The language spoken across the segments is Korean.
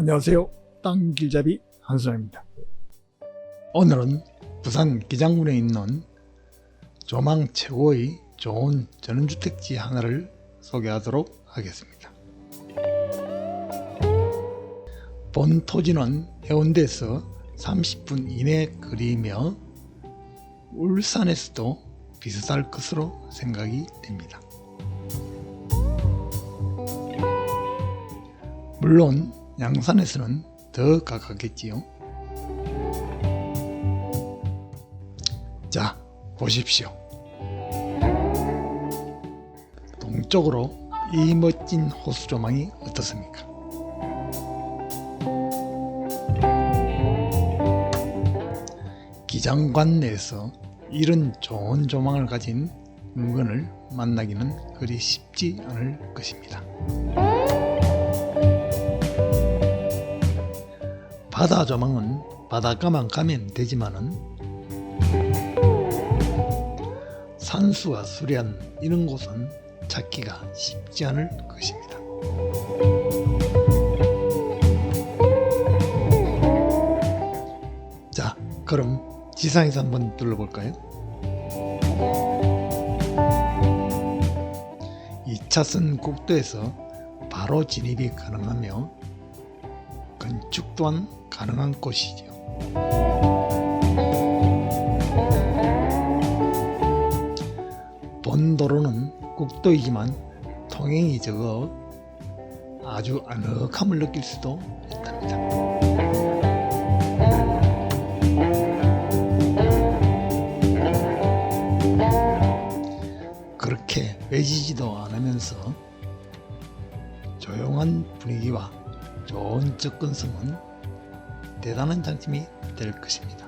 안녕하세요. 땅 길잡이 한수라입니다. 오늘은 부산 기장군에 있는 조망 최고의 좋은 전원주택지 하나를 소개하도록 하겠습니다. 본 토지는 해운대에서 30분 이내 거리이며 울산에서도 비슷할 것으로 생각이 됩니다. 물론 양산에서는 더 가깝겠지요. 자, 보십시오. 동쪽으로 이 멋진 호수 조망이 어떻습니까? 기장관 내에서 이런 좋은 조망을 가진 물건을 만나기는 그리 쉽지 않을 것입니다. 바다 조망은 바닷가만 가면 되지만은 산수와 수련 이런 곳은 찾기가 쉽지 않을 것입니다. 자, 그럼 지상에서 한번 둘러볼까요? 2차선 국도에서 바로 진입이 가능하며 건축 또한 가능한 곳이죠. 본 도로는 국도이지만 통행이 적어 아주 아늑함을 느낄 수도 있답니다. 그렇게 외지지도 않으면서 조용한 분위기와 좋은 접근성은 대단한 장점이 될 것입니다.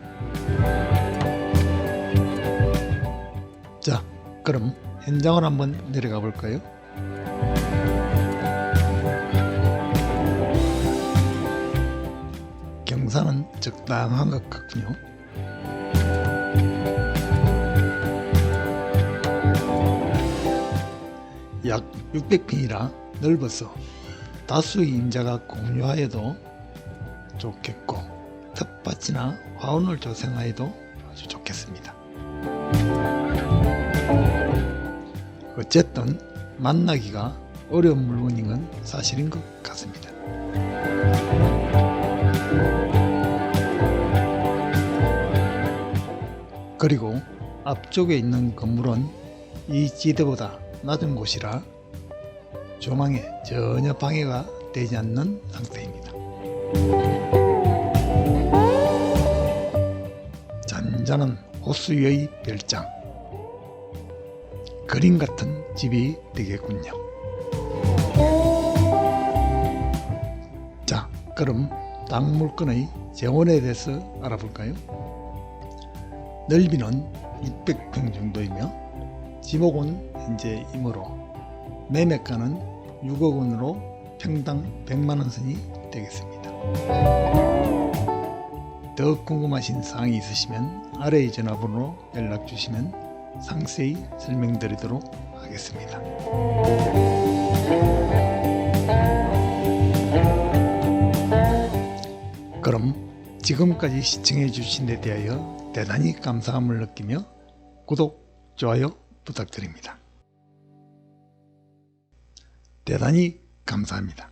자, 그럼 현장을 한번 내려가 볼까요? 경사는 적당한 것 같군요. 약 600평이라 넓어서 다수의 임자가 공유하여도 좋겠고 텃밭이나 화원을 조성하여도 아주 좋겠습니다. 어쨌든 만나기가 어려운 물건인 건 사실인 것 같습니다. 그리고 앞쪽에 있는 건물은 이 지대보다 낮은 곳이라 조망에 전혀 방해가 되지 않는 상태입니다. 잔잔한 호수의 별장 그림 같은 집이 되겠군요. 자, 그럼 땅 물건의 재원에 대해서 알아볼까요? 넓이는 600평 정도이며 지목은 현재 임으로 매매가는 6억 원으로 평당 100만 원 선이 되겠습니다. 더 궁금하신 사항이 있으시면 아래의 전화번호로 연락 주시면 상세히 설명드리도록 하겠습니다. 그럼 지금까지 시청해 주신 데 대하여 대단히 감사함을 느끼며 구독, 좋아요 부탁드립니다. 대단히 감사합니다.